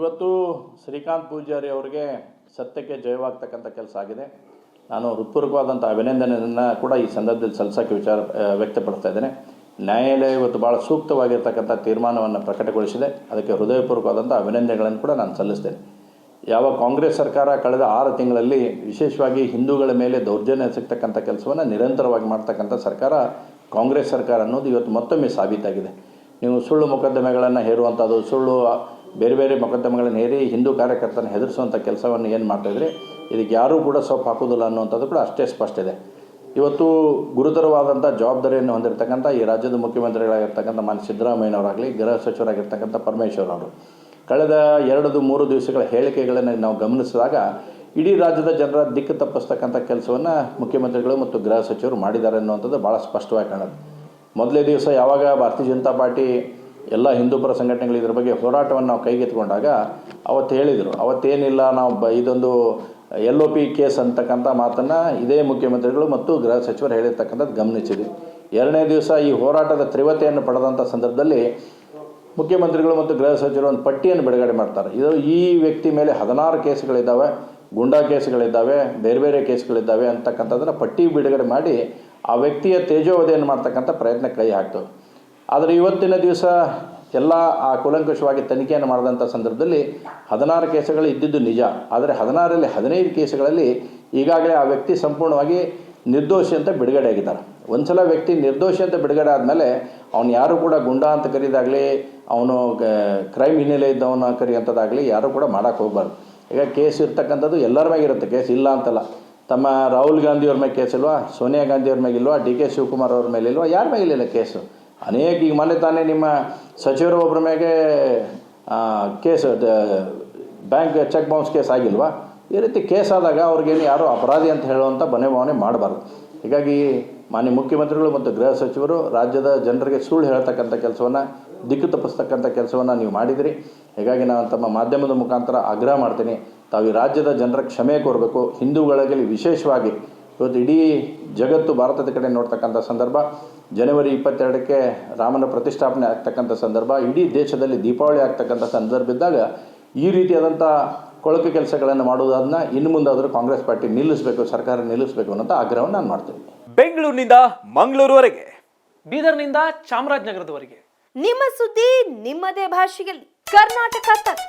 ಇವತ್ತು ಶ್ರೀಕಾಂತ್ ಪೂಜಾರಿ ಅವರಿಗೆ ಸತ್ಯಕ್ಕೆ ಜಯವಾಗ್ತಕ್ಕಂಥ ಕೆಲಸ ಆಗಿದೆ. ನಾನು ಹೃತ್ಪೂರ್ವಕವಾದಂಥ ಅಭಿನಂದನೆಯನ್ನು ಕೂಡ ಈ ಸಂದರ್ಭದಲ್ಲಿ ಸಲ್ಲಿಸೋಕ್ಕೆ ವಿಚಾರ ವ್ಯಕ್ತಪಡಿಸ್ತಾ ಇದ್ದೇನೆ. ನ್ಯಾಯಾಲಯ ಇವತ್ತು ಭಾಳ ಸೂಕ್ತವಾಗಿರ್ತಕ್ಕಂಥ ತೀರ್ಮಾನವನ್ನು ಪ್ರಕಟಗೊಳಿಸಿದೆ. ಅದಕ್ಕೆ ಹೃದಯಪೂರ್ವಕವಾದಂಥ ಅಭಿನಂದನೆಗಳನ್ನು ಕೂಡ ನಾನು ಸಲ್ಲಿಸ್ತೇನೆ. ಯಾವ ಕಾಂಗ್ರೆಸ್ ಸರ್ಕಾರ ಕಳೆದ ಆರು ತಿಂಗಳಲ್ಲಿ ವಿಶೇಷವಾಗಿ ಹಿಂದೂಗಳ ಮೇಲೆ ದೌರ್ಜನ್ಯ ಸಿಗ್ತಕ್ಕಂಥ ಕೆಲಸವನ್ನು ನಿರಂತರವಾಗಿ ಮಾಡ್ತಕ್ಕಂಥ ಸರ್ಕಾರ ಕಾಂಗ್ರೆಸ್ ಸರ್ಕಾರ ಅನ್ನೋದು ಇವತ್ತು ಮತ್ತೊಮ್ಮೆ ಸಾಬೀತಾಗಿದೆ. ನೀವು ಸುಳ್ಳು ಮೊಕದ್ದಮೆಗಳನ್ನು ಹೇರುವಂಥದ್ದು, ಸುಳ್ಳು ಬೇರೆ ಬೇರೆ ಮೊಕದ್ದಮೆಗಳನ್ನು ಹೇರಿ ಹಿಂದೂ ಕಾರ್ಯಕರ್ತನ ಹೆದರಿಸುವಂಥ ಕೆಲಸವನ್ನು ಏನು ಮಾಡ್ತಾಯಿದ್ರೆ ಇದಕ್ಕೆ ಯಾರೂ ಕೂಡ ಸೊಪ್ಪು ಹಾಕೋದಿಲ್ಲ ಅನ್ನುವಂಥದ್ದು ಕೂಡ ಅಷ್ಟೇ ಸ್ಪಷ್ಟ ಇದೆ. ಇವತ್ತು ಗುರುತರವಾದಂಥ ಜವಾಬ್ದಾರಿಯನ್ನು ಹೊಂದಿರತಕ್ಕಂಥ ಈ ರಾಜ್ಯದ ಮುಖ್ಯಮಂತ್ರಿಗಳಾಗಿರ್ತಕ್ಕಂಥ ಮಾನ್ಯ ಸಿದ್ದರಾಮಯ್ಯನವರಾಗಲಿ, ಗೃಹ ಸಚಿವರಾಗಿರ್ತಕ್ಕಂಥ ಪರಮೇಶ್ವರ್ ಅವರು. ಕಳೆದ ಎರಡು ಮೂರು ದಿವಸಗಳ ಹೇಳಿಕೆಗಳನ್ನು ನಾವು ಗಮನಿಸಿದಾಗ ಇಡೀ ರಾಜ್ಯದ ಜನರ ದಿಕ್ಕು ತಪ್ಪಿಸ್ತಕ್ಕಂಥ ಕೆಲಸವನ್ನು ಮುಖ್ಯಮಂತ್ರಿಗಳು ಮತ್ತು ಗೃಹ ಸಚಿವರು ಮಾಡಿದ್ದಾರೆ ಅನ್ನುವಂಥದ್ದು ಭಾಳ ಸ್ಪಷ್ಟವಾಗಿ ಕಾಣುತ್ತೆ. ಮೊದಲೇ ದಿವಸ ಯಾವಾಗ ಭಾರತೀಯ ಜನತಾ ಪಾರ್ಟಿ ಎಲ್ಲ ಹಿಂದೂಪರ ಸಂಘಟನೆಗಳು ಇದ್ರ ಬಗ್ಗೆ ಹೋರಾಟವನ್ನು ನಾವು ಕೈಗೆತ್ತಿಕೊಂಡಾಗ ಅವತ್ತು ಹೇಳಿದರು. ಅವತ್ತೇನಿಲ್ಲ, ನಾವು ಬ ಇದೊಂದು ಎಲ್ ಒ ಪಿ ಕೇಸ್ ಅಂತಕ್ಕಂಥ ಮಾತನ್ನು ಇದೇ ಮುಖ್ಯಮಂತ್ರಿಗಳು ಮತ್ತು ಗೃಹ ಸಚಿವರು ಹೇಳಿರ್ತಕ್ಕಂಥದ್ದು ಗಮನಿಸಿದೆ ಎರಡನೇ ದಿವಸ ಈ ಹೋರಾಟದ ತ್ರಿವತೆಯನ್ನು ಪಡೆದಂಥ ಸಂದರ್ಭದಲ್ಲಿ ಮುಖ್ಯಮಂತ್ರಿಗಳು ಮತ್ತು ಗೃಹ ಸಚಿವರು ಒಂದು ಪಟ್ಟಿಯನ್ನು ಬಿಡುಗಡೆ ಮಾಡ್ತಾರೆ. ಇದು ಈ ವ್ಯಕ್ತಿ ಮೇಲೆ ಹದಿನಾರು ಕೇಸ್ಗಳಿದ್ದಾವೆ, ಗುಂಡಾ ಕೇಸ್ಗಳಿದ್ದಾವೆ, ಬೇರೆ ಬೇರೆ ಕೇಸ್ಗಳಿದ್ದಾವೆ ಅಂತಕ್ಕಂಥದ್ದನ್ನು ಪಟ್ಟಿ ಬಿಡುಗಡೆ ಮಾಡಿ ಆ ವ್ಯಕ್ತಿಯ ತೇಜೋವಧೆಯನ್ನು ಮಾಡ್ತಕ್ಕಂಥ ಪ್ರಯತ್ನ ಕೈ ಹಾಕ್ತವೆ ಆದರೆ ಇವತ್ತಿನ ದಿವಸ ಎಲ್ಲ ಆ ಕೂಲಂಕಷವಾಗಿ ತನಿಖೆಯನ್ನು ಮಾಡಿದಂಥ ಸಂದರ್ಭದಲ್ಲಿ ಹದಿನಾರು ಕೇಸುಗಳು ಇದ್ದಿದ್ದು ನಿಜ. ಆದರೆ ಹದಿನಾರರಲ್ಲಿ ಹದಿನೈದು ಕೇಸುಗಳಲ್ಲಿ ಈಗಾಗಲೇ ಆ ವ್ಯಕ್ತಿ ಸಂಪೂರ್ಣವಾಗಿ ನಿರ್ದೋಷಿ ಅಂತ ಬಿಡುಗಡೆ ಆಗಿದ್ದಾರೆ. ಒಂದು ಸಲ ವ್ಯಕ್ತಿ ನಿರ್ದೋಷಿ ಅಂತ ಬಿಡುಗಡೆ ಆದಮೇಲೆ ಅವನು ಯಾರು ಕೂಡ ಗುಂಡಾ ಅಂತ ಕರೀದಾಗಲಿ, ಅವನು ಕ್ರೈಮ್ ಹಿನ್ನೆಲೆ ಇದ್ದವನ ಕರೆಯುವಂಥದ್ದಾಗಲಿ ಯಾರು ಕೂಡ ಮಾಡೋಕ್ಕೆ ಹೋಗ್ಬಾರ್ದು. ಈಗ ಕೇಸ್ ಇರ್ತಕ್ಕಂಥದ್ದು ಎಲ್ಲರ ಮ್ಯಾಗಿರುತ್ತೆ ಕೇಸ್ ಇಲ್ಲ ಅಂತಲ್ಲ. ತಮ್ಮ ರಾಹುಲ್ ಗಾಂಧಿಯವ್ರ ಮೇಲೆ ಕೇಸ್ ಇಲ್ವಾ, ಸೋನಿಯಾ ಗಾಂಧಿಯವ್ರ ಇಲ್ವಾ, ಡಿ ಕೆ ಶಿವಕುಮಾರ್ ಅವ್ರ ಮೇಲೆ ಇಲ್ವಾ, ಯಾರ ಇಲ್ಲ ಕೇಸು? ಅನೇಕ ಈಗ ಮೊನ್ನೆ ತಾನೇ ನಿಮ್ಮ ಸಚಿವರು ಒಬ್ಬರ ಮೇಲೆ case bank cheque bounce case ಆಗಿಲ್ವಾ? ಈ ರೀತಿ ಕೇಸ್ ಆದಾಗ ಅವ್ರಿಗೇನು ಯಾರು ಅಪರಾಧಿ ಅಂತ ಹೇಳುವಂಥ ಬನೆ ಭಾವನೆ ಮಾಡಬಾರ್ದು. ಹೀಗಾಗಿ ಮಾನ್ಯ ಮುಖ್ಯಮಂತ್ರಿಗಳು ಮತ್ತು ಗೃಹ ಸಚಿವರು ರಾಜ್ಯದ ಜನರಿಗೆ ಸುಳ್ಳು ಹೇಳ್ತಕ್ಕಂಥ ಕೆಲಸವನ್ನು, ದಿಕ್ಕು ತಪ್ಪಿಸ್ತಕ್ಕಂಥ ಕೆಲಸವನ್ನು ನೀವು ಮಾಡಿದಿರಿ. ಹೀಗಾಗಿ ನಾನು ತಮ್ಮ ಮಾಧ್ಯಮದ ಮುಖಾಂತರ ಆಗ್ರಹ ಮಾಡ್ತೀನಿ. ತಾವು ಈ ರಾಜ್ಯದ ಜನರ ಕ್ಷಮೆ ಕೋರಬೇಕು. ಹಿಂದೂಗಳಲ್ಲಿ ವಿಶೇಷವಾಗಿ ಇವತ್ತು ಇಡೀ ಜಗತ್ತು ಭಾರತದ ಕಡೆ ನೋಡ್ತಕ್ಕಂಥ ಸಂದರ್ಭ. ಜನವರಿ ಇಪ್ಪತ್ತೆರಡಕ್ಕೆ ರಾಮನ ಪ್ರತಿಷ್ಠಾಪನೆ ಆಗ್ತಕ್ಕಂಥ ಸಂದರ್ಭ ಇಡೀ ದೇಶದಲ್ಲಿ ದೀಪಾವಳಿ ಆಗ್ತಕ್ಕಂಥ ಸಂದರ್ಭ ಇದ್ದಾಗ ಈ ರೀತಿಯಾದಂಥ ಕೊಳಕು ಕೆಲಸಗಳನ್ನು ಮಾಡುವುದನ್ನ ಇನ್ನು ಮುಂದಾದರೂ ಕಾಂಗ್ರೆಸ್ ಪಾರ್ಟಿ ನಿಲ್ಲಿಸಬೇಕು ಸರ್ಕಾರ ನಿಲ್ಲಿಸಬೇಕು ಅನ್ನೋಂಥ ಆಗ್ರಹವನ್ನು ನಾನು ಮಾಡ್ತೀನಿ. ಬೆಂಗಳೂರಿನಿಂದ ಮಂಗಳೂರುವರೆಗೆ. ಬೀದರ್ನಿಂದ ಚಾಮರಾಜನಗರದವರೆಗೆ. ನಿಮ್ಮ ಸುದ್ದಿ ನಿಮ್ಮದೇ ಭಾಷೆಯಲ್ಲಿ. ಕರ್ನಾಟಕ ತಕ್.